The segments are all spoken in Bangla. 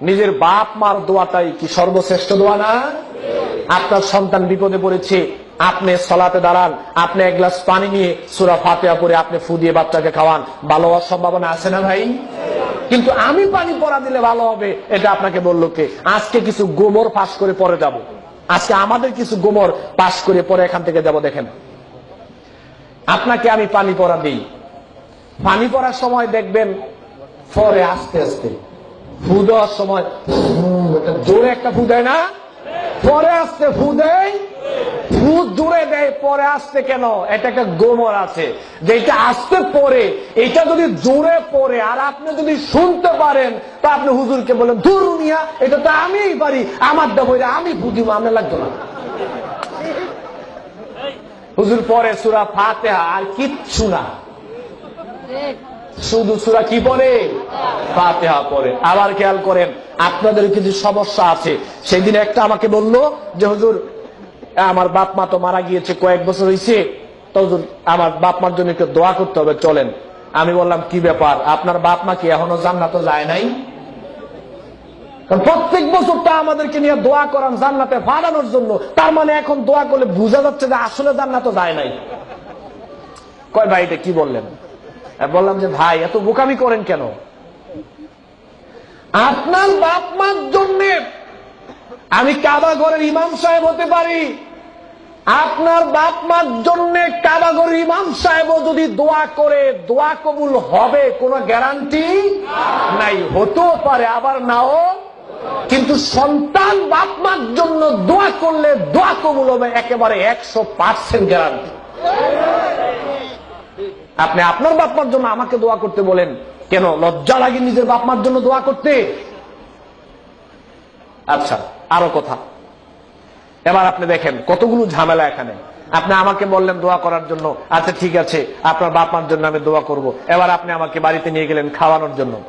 নিজের বাপ মার দোয়াটাই কি সর্বশ্রেষ্ঠ দোয়া না? আপনার সন্তান বিপদে পড়েছে, আপনি সলাতে দাঁড়ান, আপনি এক গ্লাস পানি নিয়ে সুরা ফাতেহা করে আপনি ফু দিয়ে বাচ্চাকে খাওয়ান। ভালো হওয়ার সম্ভাবনা আছে না ভাই? কিন্তু আমি পানি পরা দিলে ভালো হবে, এটা আপনাকে বলল কে? আজকে কিছু গোমর পাস করে পরে যাব। আজকে আমাদের কিছু গোমর পাস করে পরে এখান থেকে যাব, দেখেন। আপনাকে আমি পানি পরা দিই। পানি পড়ার সময় দেখবেন, পরে আস্তে আস্তে ফু দেওয়ার সময় জোরে একটা ফু দেয় না? পরে আসতে ফু দেয়, ফু জোরে দেয়, পরে আসতে কেন? এটা একটা গোমর আছে। যেটা আসতে পরে, এটা যদি জোরে পড়ে আর আপনি যদি শুনতে পারেন, তা আপনি হুজুরকে বলেন দূর মিয়া এটা তো আমিই পারি আমার বইরা আমি বুঝিব আমি লাগতো না। হুজুর, পরে সুরা ফাতেহা, আর কিচ্ছু না। শুধু সুরা কি পড়ে? ফাতেহা পড়ে। আবার খেয়াল করেন আপনাদের কিছু সমস্যা আছে। সেদিন একটা আমাকে বলল যে, হুজুর, আমার বাপ মা তো মারা গিয়েছে কয়েক বছর হয়েছে তো হুজুর, আমার বাপ মার জন্য একটু দোয়া করতে হবে, চলেন। আমি বললাম, কি ব্যাপার? আপনার বাপ মা কি এখনও জান্নাত যায় নাই? কারণ প্রত্যেক বছর তা আমাদেরকে নিয়ে দোয়া করান জান্নাতে ফাড়ানোর জন্য। তার মানে এখন দোয়া করলে বোঝা যাচ্ছে যে আসলে জান্নাত যায় নাই। কয় ভাই এটা কি বললেন? বললাম যে, ভাই, এত বোকামি করেন কেন? আপনার বাপ মার জন্য আমি কাবা ঘরের ইমাম সাহেব হতে পারি। আপনার বাপ মার জন্য ঘরের ইমাম সাহেব যদি দোয়া করে, দোয়া কবুল হবে, কোনো গ্যারান্টি নাই। হতেও পারে, আবার নাও। কিন্তু সন্তান বাপ মার জন্য দোয়া করলে দোয়া কবুল হবে একেবারে একশো পার্সেন্ট গ্যারান্টি। আপনি আপনার বাপমার জন্য আমাকে দোয়া করতে বলেন। কেন? লজ্জা লাগে নিজের বাপমার জন্য দোয়া করতে? আচ্ছা আরও কথা। এবার আপনি দেখেন, কতগুলো ঝামেলা এখানে। আপনি আমাকে বললেন দোয়া করার জন্য। আচ্ছা ঠিক আছে, আপনার বাপমার জন্য আমি দোয়া করব। এবার আপনি আমাকে বাড়িতে নিয়ে গেলেন খাওয়ানোর জন্য।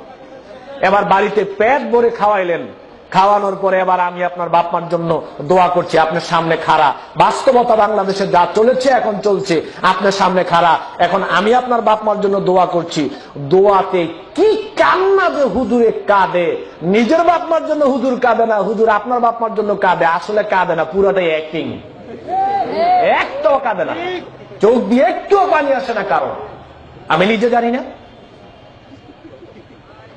এবার বাড়িতে পেট ভরে খাওয়াইলেন। খাওয়ানোর পরে এবার আমি আপনার বাপমার জন্য দোয়া করছি, আপনার সামনে খাড়া। বাস্তবতা বাংলাদেশে যা চলেছে, এখন চলছে। আপনার সামনে খাড়া। এখন আমি আপনার বাপমার জন্য দোয়া করছি। দোয়াতে কি কান্না যে হুজুরে কাঁদে। নিজের বাপমার জন্য হুজুর কাঁদে না, হুজুর আপনার বাপমার জন্য কাঁদে। আসলে কাঁদে না, পুরোটাই অ্যাক্টিং একটাও কাঁদে না। চোখ দিয়ে একটুও পানি আসে না কারণ আমি নিজে জানি না।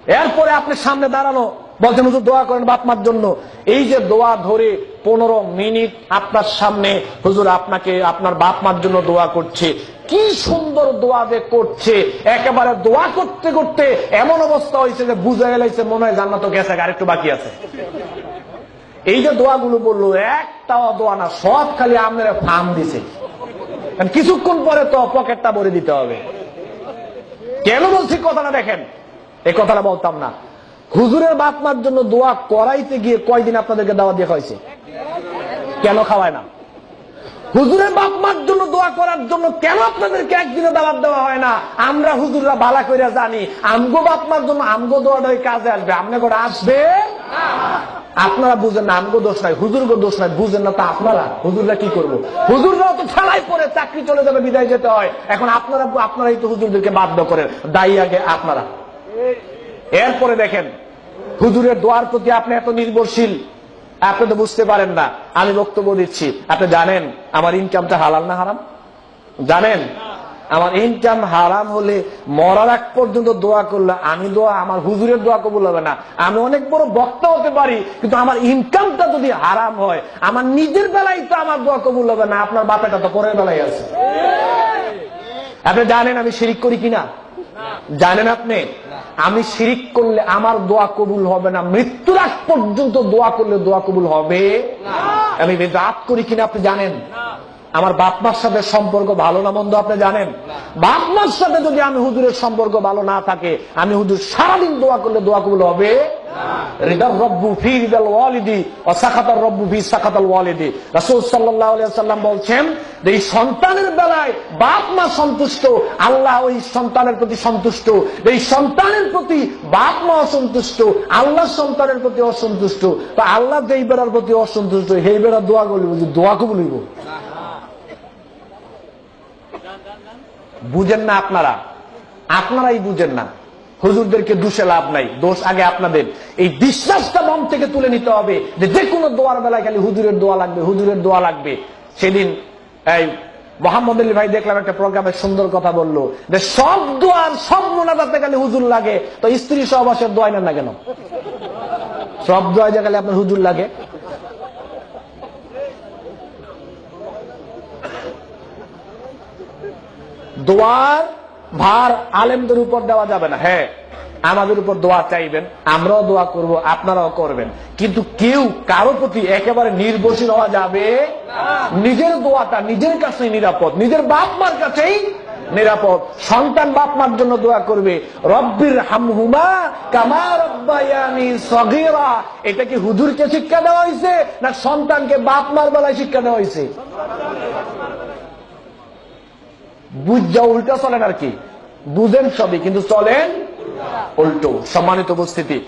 এরপরে আপনি সামনে দাঁড়ানো বলছেন হুজুর, দোয়া করেন বাপমার জন্য। এই যে দোয়া ধরে পনেরো মিনিট আপনার সামনে, হুজুর, আপনাকে, আপনার বাপমার জন্য দোয়া করছে। কি সুন্দর দোয়া যে করছে। একেবারে দোয়া করতে করতে এমন অবস্থা হয়েছে যে বুঝে গেলাইছে, মনে হয় জান্নাত গেছে, আর একটু বাকি আছে। এই যে দোয়াগুলো বলল, একটাও দোয়া না, সব খালি আপনারা ফার্ম দিছে। কিছুক্ষণ পরে তো পকেটটা ভরে দিতে হবে। কেন বলছি, কথাটা দেখেন। এই কথাটা বলতাম না। হুজুরের বাপমার জন্য দোয়া করাইতে গিয়ে কয়দিন আপনাদেরকে দাওয়া দিয়ে হয়েছে? কেন খাওয়ায় না? হুজুরের বাপমার জন্য দোয়া করার জন্য কেন আপনাদেরকে একদিনে দাওয়াত দেওয়া হয় না? আমরা হুজুররা বালা করে জানি, আমগো বাপমার জন্য আমগো দোয়াটা ওই কাজে আসবে। আপনি করে আসবে? আপনারা বুঝেন না, আমগো দোষ নাই, হুজুরগো দোষ নাই, বুঝেন না তা আপনারা, হুজুররা কি করব? হুজুররাও তো ঠেলাই পরে চাকরি চলে যাবে, বিদায় যেতে হয়। এখন আপনারা, আপনারাই তো হুজুরদেরকে বাধ্য করেন, দায়ী আগে আপনারা। এরপরে দেখেন, হুজুরের দোয়ার প্রতি আপনি এত নির্ভরশীল, আপনি তো বুঝতে পারেন না। আমি বক্তব্য দিচ্ছি, আপনি জানেন আমার ইনকামটা হালাল না হারাম? জানেন? আমার ইনকাম হারাম হলে মরার আগ পর্যন্ত দোয়া করলে আমি দোয়া, আমার হুজুরের দোয়া কবুল হবে না। আমি অনেক বড় বক্তা হতে পারি, কিন্তু আমার ইনকামটা যদি হারাম হয়, আমার নিজের বেলায় তো আমার দোয়া কবুল হবে না, আপনার বাপেটা তো পরের বেলায় আছে। আপনি জানেন আমি শিরিক করি কিনা? জানেন আপনি? আমি শিরিক করলে আমার দোয়া কবুল হবে না। মৃত্যুর আগ পর্যন্ত দোয়া করলে দোয়া কবুল হবে? আমি বেদাত করি কিনা আপনি জানেন? আমার বাপ মার সাথে সম্পর্ক ভালো না মন্দ আপনি জানেন? বাপ মার সাথে যদি আমি হুজুরের সম্পর্ক ভালো না থাকে, আমি হুজুর সারাদিন দোয়া করলে দোয়া কবুল হবে? রিদার রব্বু ফি রিদাল রব্বু ফি বলছেন সন্তানের বেলায় সন্তুষ্ট, আল্লাহ সন্তানের প্রতি সন্তুষ্ট। অসন্তুষ্ট, আল্লাহ সন্তানের প্রতি অসন্তুষ্ট। তো আল্লাহ যেই বেড়ার প্রতি অসন্তুষ্ট, সেই বেড়ার দোয়া করলি বুঝি দোয়া কবুল হইব? বুঝেন না আপনারা? আপনারাই বুঝেন না। হুজুরদেরকে দুষে লাভ নাই, দোষ আগে আপনাদের। এই বিশ্বাসটা মন থেকে তুলে নিতে হবে যে যে কোনো দোয়ার বেলায় খালি হুজুরের দোয়া লাগবে, হুজুরের দোয়া লাগবে। সেদিন এই মোহাম্মদ আলী ভাই দেখলাম একটা প্রোগ্রামে সুন্দর কথা বলল, যে সব দোয়ার সব মোনাজাতে খালি হুজুর লাগে, তো স্ত্রী সহবাসের দোয়াই না কেন? সব দোয়াই যে খালি আপনার হুজুর লাগে? দোয়ার ভার আলেমদের উপর দেওয়া যাবে না। হ্যাঁ আমাদের উপর দোয়া চাইবেন, আমরাও দোয়া করব, আপনারাও করবেন। কিন্তু কেউ কারও প্রতি একেবারে নির্ভরশীল হওয়া যাবে নিজের দোয়াটা নিজের কাছেই নিরাপদ, নিজের বাপ মার কাছেই নিরাপদ। সন্তান বাপ মার জন্য দোয়া করবে, রব্বির হামহুমা কামা রব্বায়ানি এটা কি হুজুরকে শিক্ষা দেওয়া হয়েছে না সন্তানকে বাপ মার বেলায় শিক্ষা দেওয়া হয়েছে বুঝা উল্টা চলেন আর কি। বুঝেন সবই কিন্তু চলেন উল্টো। সম্মানিত উপস্থিতি।